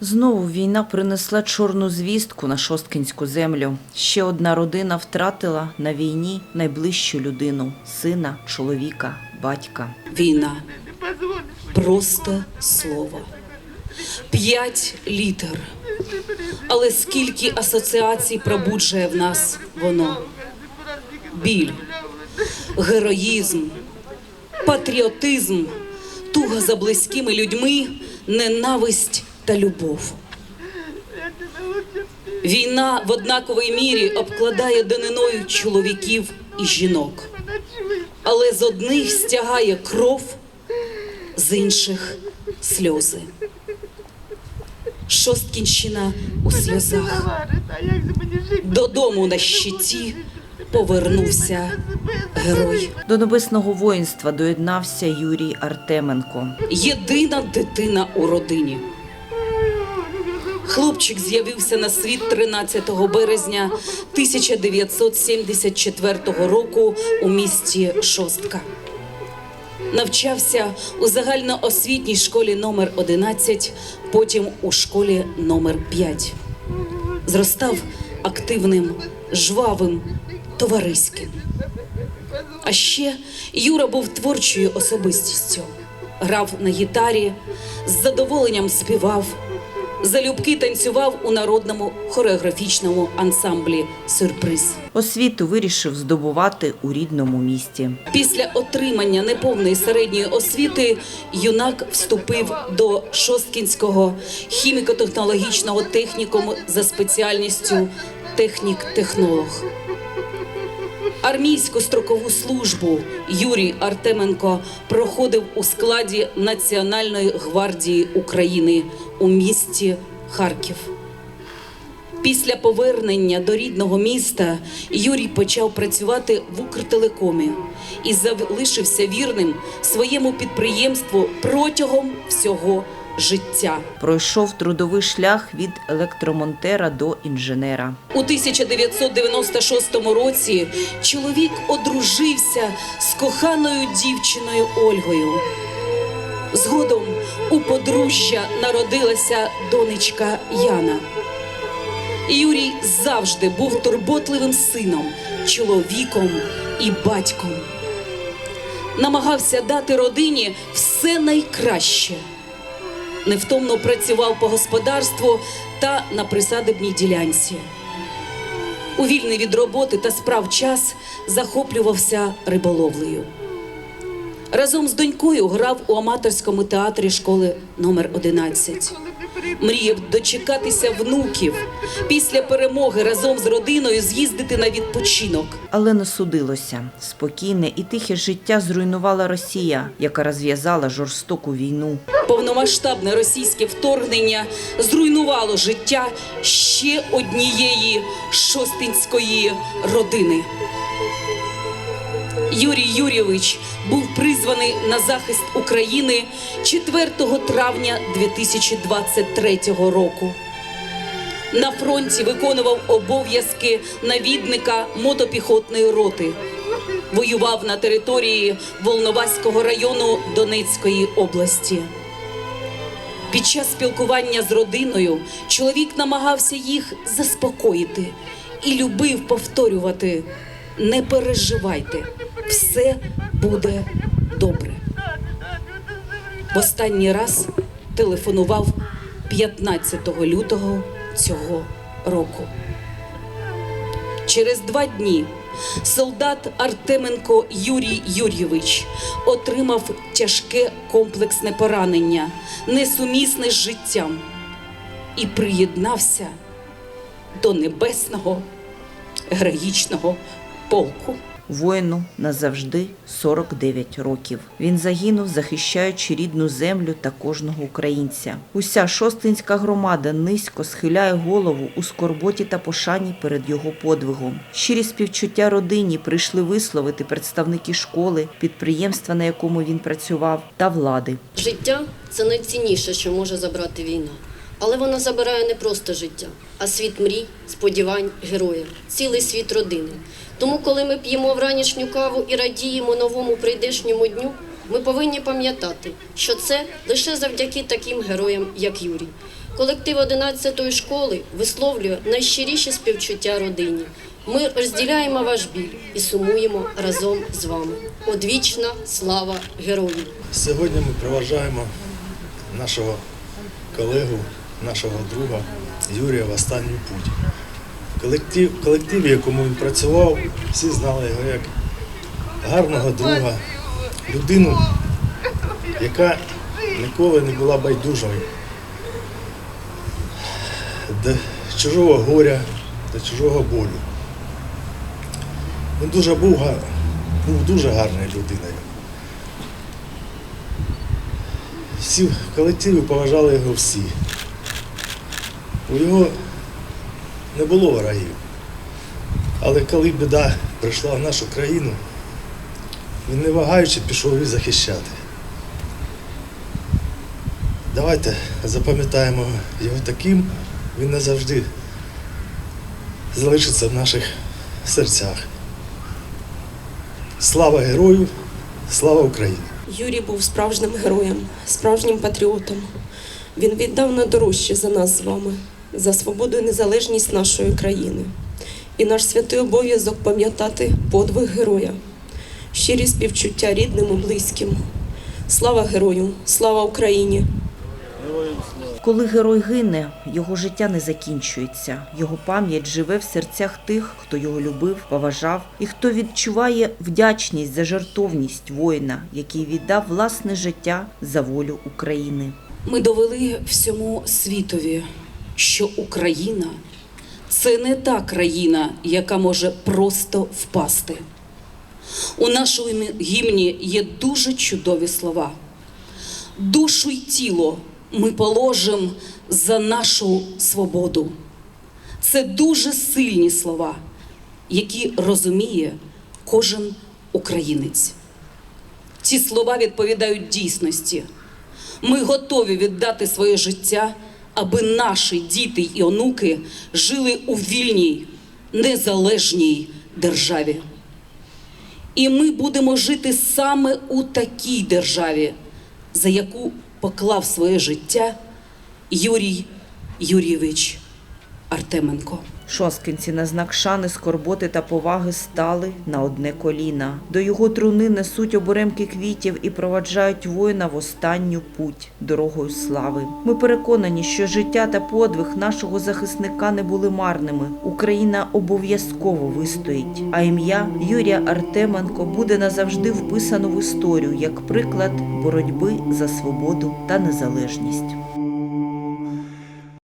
Знову війна принесла чорну звістку на шосткинську землю. Ще одна родина втратила на війні найближчу людину сина, чоловіка, батька. Війна. Просто слово. П'ять літер. Але скільки асоціацій пробуджує в нас воно? Біль, героїзм, патріотизм, туга за близькими людьми, ненависть та любов. Війна в однаковій мірі обкладає даниною чоловіків і жінок, але з одних стягає кров, з інших сльози. Шосткінщина у сльозах. Додому на щиті повернувся герой. До небесного воїнства доєднався Юрій Артеменко. Єдина дитина у родині. Хлопчик з'явився на світ 13 березня 1974 року у місті Шостка. Навчався у загальноосвітній школі номер 11, потім у школі номер 5. Зростав активним, жвавим, товариським. А ще Юра був творчою особистістю. Грав на гітарі, з задоволенням співав, залюбки танцював у народному хореографічному ансамблі Сюрприз. Освіту вирішив здобувати у рідному місті. Після отримання неповної середньої освіти юнак вступив до Шосткінського хіміко-технологічного технікуму за спеціальністю технік-технолог. Армійську строкову службу Юрій Артеменко проходив у складі Національної гвардії України у місті Харків. Після повернення до рідного міста Юрій почав працювати в Укртелекомі і залишився вірним своєму підприємству протягом всього життя. Пройшов трудовий шлях від електромонтера до інженера. У 1996 році чоловік одружився з коханою дівчиною Ольгою. Згодом у подружжя народилася донечка Яна. Юрій завжди був турботливим сином, чоловіком і батьком. Намагався дати родині все найкраще. Невтомно працював по господарству та на присадибній ділянці. У вільний від роботи та справ час захоплювався риболовлею. Разом з донькою грав у аматорському театрі школи номер 11. Мріяв дочекатися внуків після перемоги разом з родиною з'їздити на відпочинок. Але не судилося. Спокійне і тихе життя зруйнувала Росія, яка розв'язала жорстоку війну. Повномасштабне російське вторгнення зруйнувало життя ще однієї шостинської родини. Юрій Юрійович був призваний на захист України 4 травня 2023 року. На фронті виконував обов'язки навідника мотопіхотної роти. Воював на території Волноваського району Донецької області. Під час спілкування з родиною чоловік намагався їх заспокоїти і любив повторювати: не переживайте, все буде добре. В останній раз телефонував 15 лютого цього року. Через два дні солдат Артеменко Юрій Юрійович отримав тяжке комплексне поранення, несумісне з життям, і приєднався до небесного героїчного полку. Воїну назавжди 49 років. Він загинув, захищаючи рідну землю та кожного українця. Уся шостинська громада низько схиляє голову у скорботі та пошані перед його подвигом. Щирі співчуття родині прийшли висловити представники школи, підприємства, на якому він працював, та влади. Життя це найцінніше, що може забрати війна. Але вона забирає не просто життя, а світ мрій, сподівань, героїв, цілий світ родини. Тому, коли ми п'ємо вранішню каву і радіємо новому прийдешньому дню, ми повинні пам'ятати, що це лише завдяки таким героям, як Юрій, Колектив 11-ї школи висловлює найщиріші співчуття родині. Ми розділяємо ваш біль і сумуємо разом з вами. Одвічна слава героїв! Сьогодні ми проважаємо нашого колегу, нашого друга Юрія в останню путь. Колектив, в колективі, в якому він працював, всі знали його як гарного друга, людину, яка ніколи не була байдужою до чужого горя, до чужого болю. Він дуже був, був дуже гарною людиною. Всі в колективі поважали його всі. У його не було ворогів. Але коли біда прийшла в нашу країну, він не вагаючи пішов її захищати. Давайте запам'ятаємо його таким, він назавжди залишиться в наших серцях. Слава герою, слава Україні! Юрій був справжнім героєм, справжнім патріотом. Він віддав найдорожче за нас з вами, за свободу і незалежність нашої країни. І наш святий обов'язок пам'ятати подвиг героя, щирі співчуття рідним і близьким. Слава герою, слава Україні! Коли герой гине, його життя не закінчується. Його пам'ять живе в серцях тих, хто його любив, поважав і хто відчуває вдячність за жертовність воїна, який віддав власне життя за волю України. Ми довели всьому світові, що Україна це не та країна, яка може просто впасти. У нашому гімні є дуже чудові слова. Душу й тіло ми положимо за нашу свободу. Це дуже сильні слова, які розуміє кожен українець. Ці слова відповідають дійсності. Ми готові віддати своє життя, аби наші діти і онуки жили у вільній, незалежній державі. І ми будемо жити саме у такій державі, за яку поклав своє життя Юрій Юрійович Артеменко. Шоскинці на знак шани, скорботи та поваги стали на одне коліна. До його труни несуть оберемки квітів і проваджають воїна в останню путь дорогою слави. Ми переконані, що життя та подвиг нашого захисника не були марними. Україна обов'язково вистоїть, а ім'я Юрія Артеменко буде назавжди вписано в історію як приклад боротьби за свободу та незалежність.